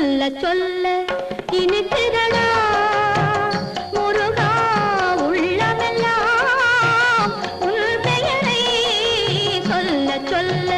சொல்ல சொல்ல இனிக்கிறடா முருகா உள்ளமெல்லாம் உன் பெயரை சொல்ல சொல்ல